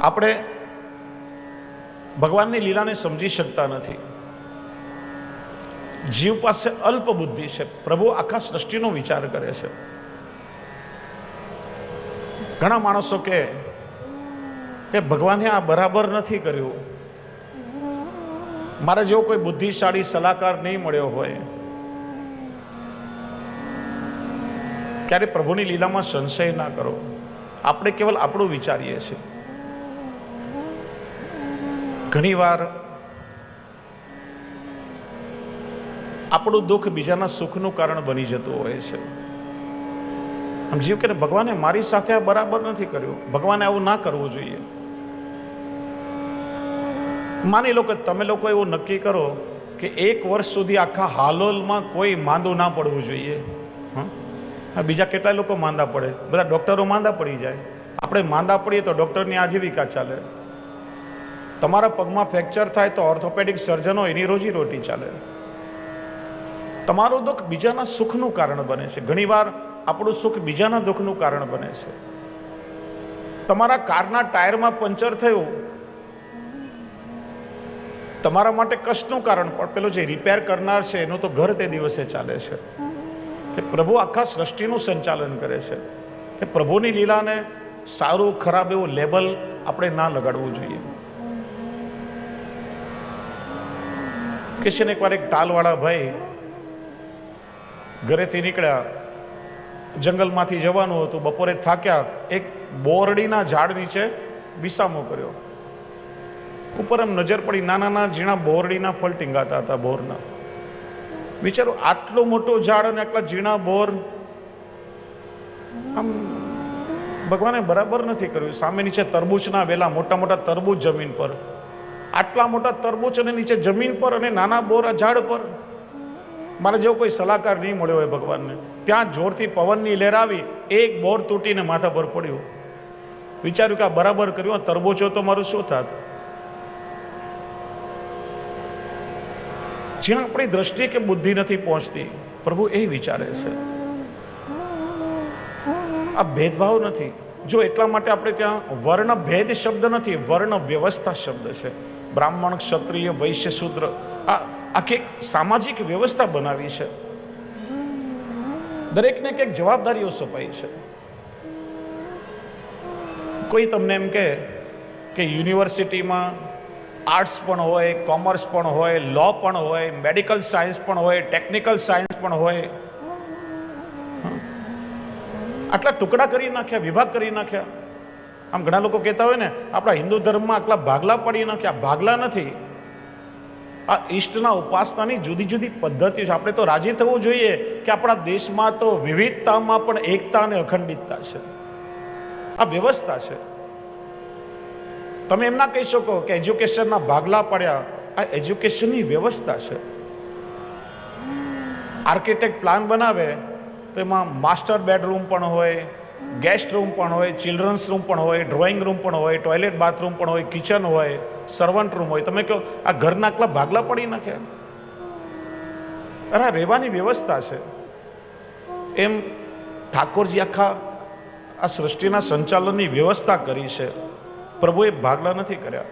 આપણે ભગવાનની લીલાને સમજી શકતા નથી. જીવ પાસે અલ્પ બુદ્ધિ છે. પ્રભુ આખા સૃષ્ટિનો વિચાર કરે છે. ઘણા માણસો કે કે ભગવાને આ બરાબર નથી કર્યું. મારા જેવો કોઈ બુદ્ધિશાળી સલાહકાર નહીં મળ્યો હોય. ક્યારે પ્રભુની લીલામાં સંશય ના કરો. આપણે કેવલ આપણું વિચારીએ છીએ. ઘણીવાર આપણું દુઃખ બીજાના સુખનું કારણ બની જતું હોય છે. આમ જીવ કે ભગવાને મારી સાથે આ બરાબર નથી કર્યું. ભગવાને આવું ના કરવું જોઈએ. માની લો કે તમે લોકો એવું નક્કી કરો કે એક વર્ષ સુધી આખા હાલોલમાં કોઈ માંદું ના પડવું જોઈએ. હં? બીજા કેટલાય લોકો માંદા પડે. બધા ડૉક્ટરો માંદા પડી જાય. આપણે માંદા પડીએ તો ડૉક્ટરની આજીવિકા ચાલે. તમારા પગમાં ફ્રેક્ચર થાય તો ઓર્થોપેડિક સર્જનો એની રોજી રોટી ચાલે. તમારું દુઃખ બીજાના સુખનું કારણ બને છે. ઘણીવાર આપણું સુખ બીજાના દુઃખનું કારણ બને છે. તમારા કારના ટાયરમાં પંચર થયું. તમારા માટે કષ્ટનું કારણ પણ પેલો જે રિપેર કરનાર છે, એનું તો ઘર તે દિવસે ચાલે છે. કે પ્રભુ આખા સૃષ્ટિનું સંચાલન કરે છે. કે પ્રભુની લીલાને સારું, ખરાબ એવું લેબલ આપણે ના લગાડવું જોઈએ. કિશન એકવાર એક તાલવાળા ભાઈ ઘરેથી નીકળ્યા. જંગલમાંથી જવાનું હતું. બપોરે થાક્યા. એક બોરડીના ઝાડ નીચે વિસામો કર્યો. ઉપર એમ નજર પડી નાના નાના ઝીણા બોરડીના ફળ ટીંગાતા હતા બોરના. વિચારો, આટલો મોટો ઝાડ અને આટલા ઝીણા બોર આમ ભગવાને બરાબર નથી કર્યું. સામે નીચે તરબૂચના વેલા, મોટા મોટા તરબૂચ જમીન પર. આટલા મોટા તરબૂચ અને નીચે જમીન પર અને નાના બોર ઝાડ પર. મારે જેવો કોઈ સલાહકાર નહીં મળ્યો હોય ભગવાનને. ત્યાં જોરથી પવનની લહેર આવી એક બોર તૂટીને માથા પર પડ્યું. વિચાર્યું કે આ બરાબર કર્યું તરબૂચો તો મારું શું થાત? જ્યાં આપણી દ્રષ્ટિ કે બુદ્ધિ નથી પહોંચતી, પ્રભુ એ વિચારે છે. આ ભેદભાવ નથી. જો એટલા માટે આપણે ત્યાં વર્ણ ભેદ શબ્દ નથી વર્ણ વ્યવસ્થા શબ્દ છે. બ્રાહ્મણ, ક્ષત્રિય, વૈશ્ય, શુદ્ર, આ આખી એક સામાજિક વ્યવસ્થા બનાવી છે. દરેકને કંઈક જવાબદારીઓ સોંપાઈ છે. કોઈ તમને એમ કહે કે યુનિવર્સિટીમાં આર્ટ્સ પણ હોય, કોમર્સ પણ હોય, લો પણ હોય, મેડિકલ સાયન્સ પણ હોય, ટેકનિકલ સાયન્સ પણ હોય. આટલા ટુકડા કરી નાખ્યા, વિભાગ કરી નાખ્યા. આમ ઘણા લોકો કહેતા હોય ને, આપણા હિન્દુ ધર્મમાં આટલા ભાગલા પડી નાખ્યા ભાગલા નથી. આ ઈષ્ટના ઉપાસનાની જુદી જુદી પદ્ધતિ છે. આપણે તો રાજી થવું જોઈએ કે આપણા દેશમાં તો વિવિધતામાં પણ એકતા અને અખંડિતતા છે. આ વ્યવસ્થા છે. તમે એમ ના કહી શકો કે એજ્યુકેશનના ભાગલા પડ્યા. આ એજ્યુકેશનની વ્યવસ્થા છે. આર્કિટેક્ટ પ્લાન બનાવે, તો એમાં માસ્ટર બેડરૂમ પણ હોય ગેસ્ટ રૂમ પણ હોય ચિલ્ડ્રન્સ રૂમ પણ હોય ડ્રોઈંગ રૂમ પણ હોય ટોયલેટ બાથરૂમ પણ હોય કિચન હોય સર્વન્ટ રૂમ હોય. તમે કહો, આ ઘરના આટલા ભાગલા પડી નાખ્યા અરે, આ રહેવાની વ્યવસ્થા છે. એમ ઠાકોરજી આખા આ સૃષ્ટિના સંચાલનની વ્યવસ્થા કરી છે. પ્રભુએ ભાગલા નથી કર્યા.